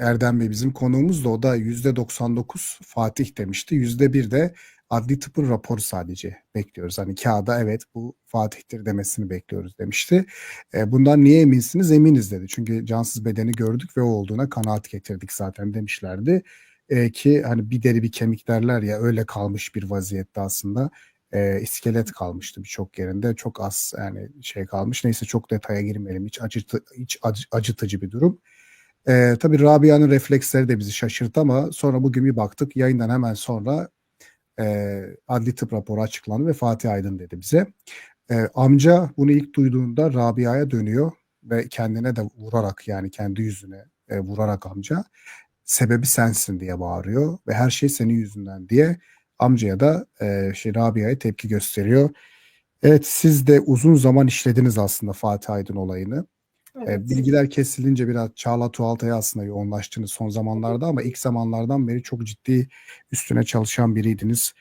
Erdem Bey bizim konuğumuz da o da %99 Fatih demişti. %1 de adli tıpın raporu sadece bekliyoruz. Hani kağıda evet bu Fatih'tir demesini bekliyoruz demişti. E, bundan niye eminsiniz? Eminiz dedi. Çünkü cansız bedeni gördük ve o olduğuna kanaat getirdik zaten demişlerdi. E, ki hani bir deri bir kemik derler ya öyle kalmış bir vaziyette aslında. E, iskelet kalmıştı birçok yerinde. Çok az yani şey kalmış. Neyse çok detaya girmeyelim. Hiç, acıtı, hiç acı- acıtıcı bir durum. Ee, tabii Rabia'nın refleksleri de bizi şaşırttı ama sonra bugün bir baktık yayından hemen sonra e, adli tıp raporu açıklandı ve Fatih Aydın dedi bize. E, amca bunu ilk duyduğunda Rabia'ya dönüyor ve kendine de vurarak yani kendi yüzüne e, vurarak amca sebebi sensin diye bağırıyor ve her şey senin yüzünden diye amcaya da e, şey Rabia'ya tepki gösteriyor. Evet siz de uzun zaman işlediniz aslında Fatih Aydın olayını. E, Evet. Bilgiler kesilince biraz Çağla Tuğaltay'a aslında yoğunlaştınız son zamanlarda ama ilk zamanlardan beri çok ciddi üstüne çalışan biriydiniz.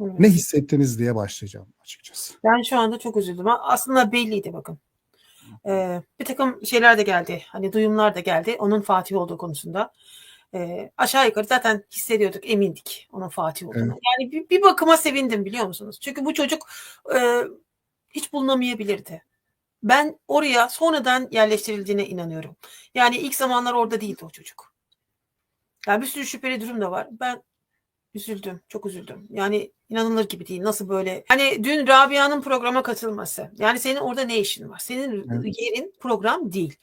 Evet. Ne hissettiniz diye başlayacağım açıkçası. Ben şu anda çok üzüldüm. Aslında belliydi bakın. Ee, bir takım şeyler de geldi. Hani duyumlar da geldi. Onun Fatih olduğu konusunda. Ee, aşağı yukarı zaten hissediyorduk, emindik onun Fatih olduğunu. Evet. Yani bir, bir bakıma sevindim biliyor musunuz? Çünkü bu çocuk e, hiç bulunamayabilirdi. Ben oraya sonradan yerleştirildiğine inanıyorum. Yani ilk zamanlar orada değildi o çocuk. Yani bir sürü şüpheli durum da var. Ben üzüldüm, çok üzüldüm. Yani inanılır gibi değil. Nasıl böyle? Hani dün Rabia'nın programa katılması. Yani senin orada ne işin var? Senin Evet. yerin program değil.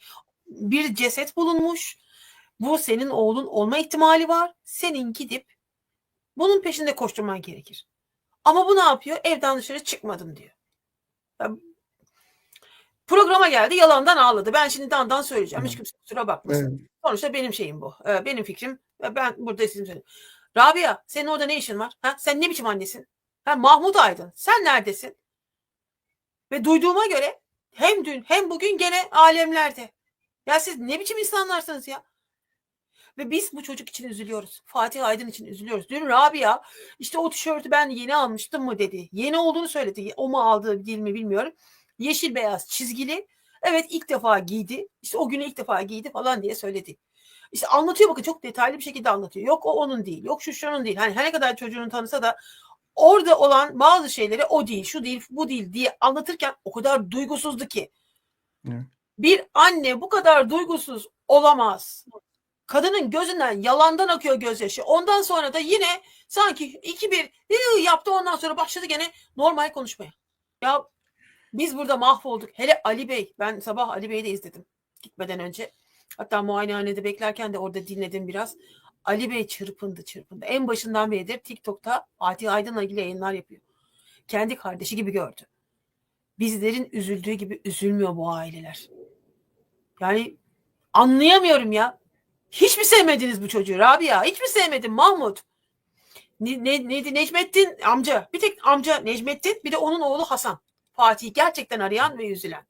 Bir ceset bulunmuş. Bu senin oğlun olma ihtimali var. Senin gidip bunun peşinde koşturman gerekir. Ama bu ne yapıyor? Evden dışarı çıkmadım diyor. Ya, programa geldi yalandan ağladı. Ben şimdi dandan söyleyeceğim. Hiç kimse kusura bakmasın. Evet. Sonuçta benim şeyim bu. Ee, benim fikrim. Ben burada isim söyleyeyim. Rabia senin orada ne işin var? Ha? Sen ne biçim annesin? Ha, Mahmut Aydın sen neredesin? Ve duyduğuma göre hem dün hem bugün gene alemlerde. Ya siz ne biçim insanlarsınız ya? Ve biz bu çocuk için üzülüyoruz. Fatih Aydın için üzülüyoruz. Dün Rabia işte o tişörtü ben yeni almıştım mı dedi. Yeni olduğunu söyledi. O mu aldı değil mi bilmiyorum. Yeşil beyaz çizgili. Evet ilk defa giydi. İşte o günü ilk defa giydi falan diye söyledi. İşte anlatıyor bakın çok detaylı bir şekilde anlatıyor. Yok o onun değil. Yok şu şunun değil. Hani her ne kadar çocuğunu tanısa da orada olan bazı şeyleri o değil, şu değil, bu değil diye anlatırken o kadar duygusuzdu ki. Evet. Bir anne bu kadar duygusuz olamaz. Kadının gözünden yalandan akıyor gözyaşı. Ondan sonra da yine sanki iki bir yaptı ondan sonra başladı gene normal konuşmaya. Ya biz burada mahvolduk. Hele Ali Bey. Ben sabah Ali Bey'i de izledim gitmeden önce. Hatta muayenehanede beklerken de orada dinledim biraz. Ali Bey çırpındı çırpındı. En başından beridir TikTok'ta Fatih Aydın'la ilgili yayınlar yapıyor. Kendi kardeşi gibi gördü. Bizlerin üzüldüğü gibi üzülmüyor bu aileler. Yani anlayamıyorum ya. Hiç mi sevmediniz bu çocuğu Rabia? Hiç mi sevmedin Mahmut? Ne, ne, neydi Necmettin amca. Bir tek amca Necmettin bir de onun oğlu Hasan. Fatih'i gerçekten arayan ve üzülen.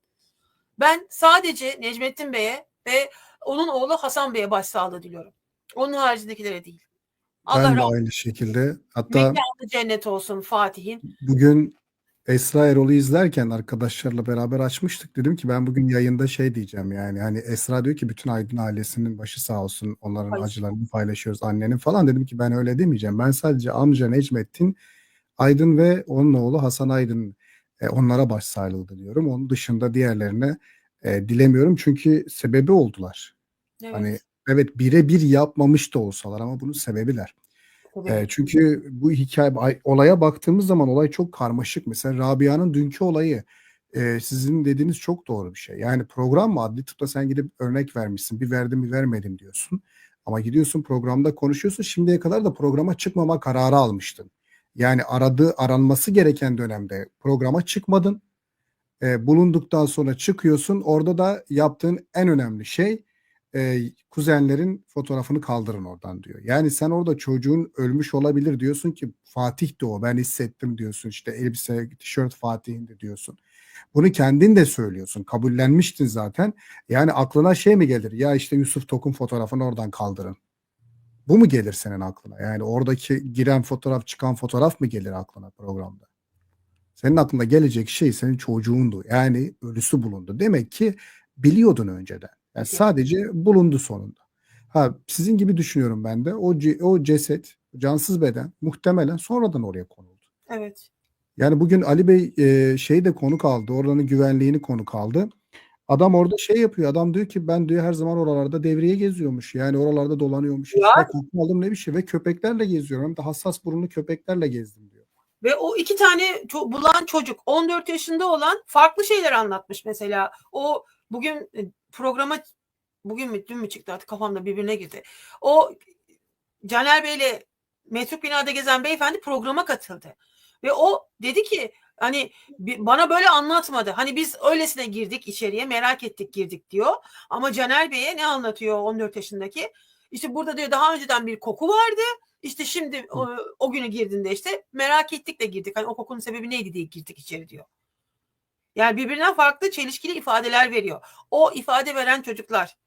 Ben sadece Necmettin Bey'e ve onun oğlu Hasan Bey'e başsağlığı diliyorum. Onun haricindekilere değil. Allah Ben de aynı şekilde. Hatta Mekanı cennet olsun Fatih'in. bugün Esra Erol'u izlerken arkadaşlarla beraber açmıştık. Dedim ki ben bugün yayında şey diyeceğim yani hani Esra diyor ki bütün Aydın ailesinin başı sağ olsun onların Ay. acılarını paylaşıyoruz annenin falan. Dedim ki ben öyle demeyeceğim. Ben sadece amca Necmettin Aydın ve onun oğlu Hasan Aydın e, onlara başsağlığı diliyorum. Onun dışında diğerlerine e, dilemiyorum çünkü sebebi oldular. Evet. Hani evet birebir yapmamış da olsalar ama bunun sebebiler. E, çünkü bu hikaye ay- olaya baktığımız zaman olay çok karmaşık. Mesela Rabia'nın dünkü olayı e, sizin dediğiniz çok doğru bir şey. Yani program mı adli tıpta sen gidip örnek vermişsin. Bir verdim bir vermedim diyorsun. Ama gidiyorsun programda konuşuyorsun. Şimdiye kadar da programa çıkmama kararı almıştın. Yani aradığı aranması gereken dönemde programa çıkmadın. E, bulunduktan sonra çıkıyorsun. Orada da yaptığın en önemli şey e, kuzenlerin fotoğrafını kaldırın oradan diyor. Yani sen orada çocuğun ölmüş olabilir diyorsun ki Fatih de o ben hissettim diyorsun işte elbise tişört Fatih'in de diyorsun. Bunu kendin de söylüyorsun kabullenmiştin zaten. Yani aklına şey mi gelir ya işte Yusuf Tok'un fotoğrafını oradan kaldırın. Bu mu gelir senin aklına? Yani oradaki giren fotoğraf çıkan fotoğraf mı gelir aklına programda? Senin aklına gelecek şey senin çocuğundu. Yani ölüsü bulundu. Demek ki biliyordun önceden. Yani sadece bulundu sonunda. Ha sizin gibi düşünüyorum ben de. O o ceset, cansız beden muhtemelen sonradan oraya konuldu. Evet. Yani bugün Ali Bey e, şey de konuk aldı. Oranın güvenliğini konuk aldı. Adam orada şey yapıyor. Adam diyor ki ben diyor her zaman oralarda devriye geziyormuş. Yani oralarda dolanıyormuş. Ya. koku aldım ne bir şey. Ve köpeklerle geziyorum. Hem de hassas burunlu köpeklerle gezdim diyor. Ve o iki tane ço- bulan çocuk 14 yaşında olan farklı şeyler anlatmış mesela. O bugün e, programa bugün mü dün mü çıktı artık kafamda birbirine girdi. O Caner Bey'le metruk binada gezen beyefendi programa katıldı. Ve o dedi ki hani bana böyle anlatmadı. Hani biz öylesine girdik içeriye merak ettik girdik diyor. Ama Caner Bey'e ne anlatıyor 14 yaşındaki? İşte burada diyor daha önceden bir koku vardı. İşte şimdi o, o günü girdiğinde işte merak ettik de girdik. Hani o kokunun sebebi neydi diye girdik içeri diyor. Yani birbirinden farklı çelişkili ifadeler veriyor. O ifade veren çocuklar,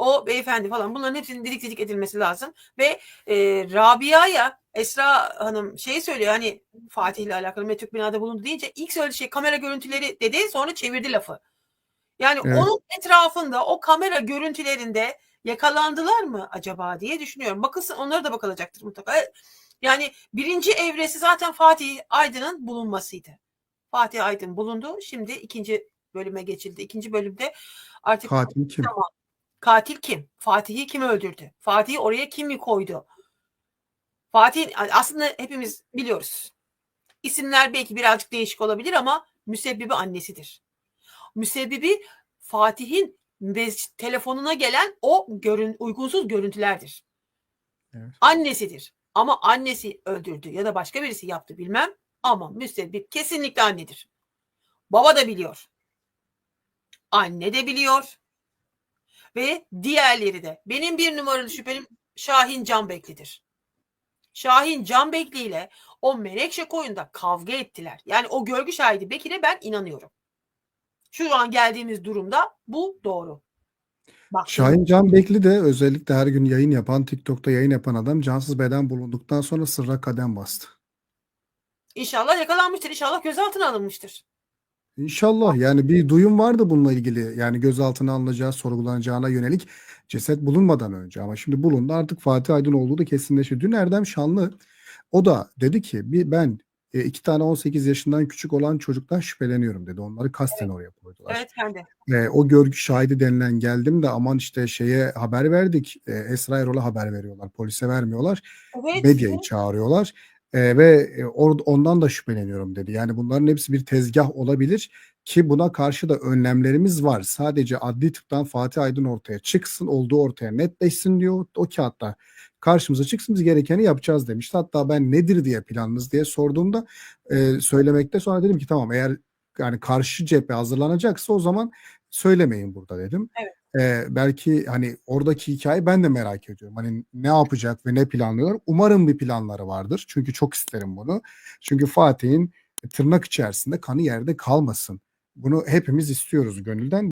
o beyefendi falan bunların hepsinin didik didik edilmesi lazım. Ve e, Rabia'ya Esra Hanım şey söylüyor hani Fatih ile alakalı metruk binada bulundu deyince ilk söylediği şey kamera görüntüleri dedi sonra çevirdi lafı. Yani Evet. onun etrafında o kamera görüntülerinde yakalandılar mı acaba diye düşünüyorum. Bakılsın onlara da bakılacaktır mutlaka. Yani birinci evresi zaten Fatih Aydın'ın bulunmasıydı. Fatih Aydın bulundu. Şimdi ikinci bölüme geçildi. İkinci bölümde artık Katil kim? Katil kim? Fatih'i kim öldürdü? Fatih'i oraya kim mi koydu? Fatih aslında hepimiz biliyoruz. İsimler belki birazcık değişik olabilir ama müsebbibi annesidir. Müsebbibi Fatih'in telefonuna gelen o görün, uygunsuz görüntülerdir. Evet. Annesidir. Ama annesi öldürdü ya da başka birisi yaptı bilmem ama müsebbip kesinlikle annedir. Baba da biliyor. Anne de biliyor. Ve diğerleri de. Benim bir numaralı şüphelim Şahin Canbekli'dir. Şahin Canbekli ile o Menekşe koyunda kavga ettiler. Yani o görgü şahidi Bekir'e ben inanıyorum. Şu an geldiğimiz durumda bu doğru. Bak, Şahin Can Bekli de özellikle her gün yayın yapan, TikTok'ta yayın yapan adam cansız beden bulunduktan sonra sırra kadem bastı. İnşallah yakalanmıştır. İnşallah gözaltına alınmıştır. İnşallah yani bir duyum vardı bununla ilgili. Yani gözaltına alınacağı, sorgulanacağına yönelik ceset bulunmadan önce. Ama şimdi bulundu artık Fatih Aydın olduğu da kesinleşti. Dün Erdem Şanlı o da dedi ki bir ben e, iki tane 18 yaşından küçük olan çocuktan şüpheleniyorum dedi. Onları kasten oraya koydular. Evet kendi. E, o görgü şahidi denilen geldim de aman işte şeye haber verdik. E, Esra Erol'a haber veriyorlar. Polise vermiyorlar. Evet. Medyayı çağırıyorlar. E, ve or- ondan da şüpheleniyorum dedi. Yani bunların hepsi bir tezgah olabilir ki buna karşı da önlemlerimiz var. Sadece adli tıptan Fatih Aydın ortaya çıksın, olduğu ortaya netleşsin diyor. O kağıtta karşımıza çıksın biz gerekeni yapacağız demişti. Hatta ben nedir diye planınız diye sorduğumda e, söylemekte sonra dedim ki tamam eğer yani karşı cephe hazırlanacaksa o zaman söylemeyin burada dedim. Evet. Ee, belki hani oradaki hikayeyi ben de merak ediyorum. Hani ne yapacak ve ne planlıyorlar? Umarım bir planları vardır. Çünkü çok isterim bunu. Çünkü Fatih'in tırnak içerisinde kanı yerde kalmasın. Bunu hepimiz istiyoruz gönülden.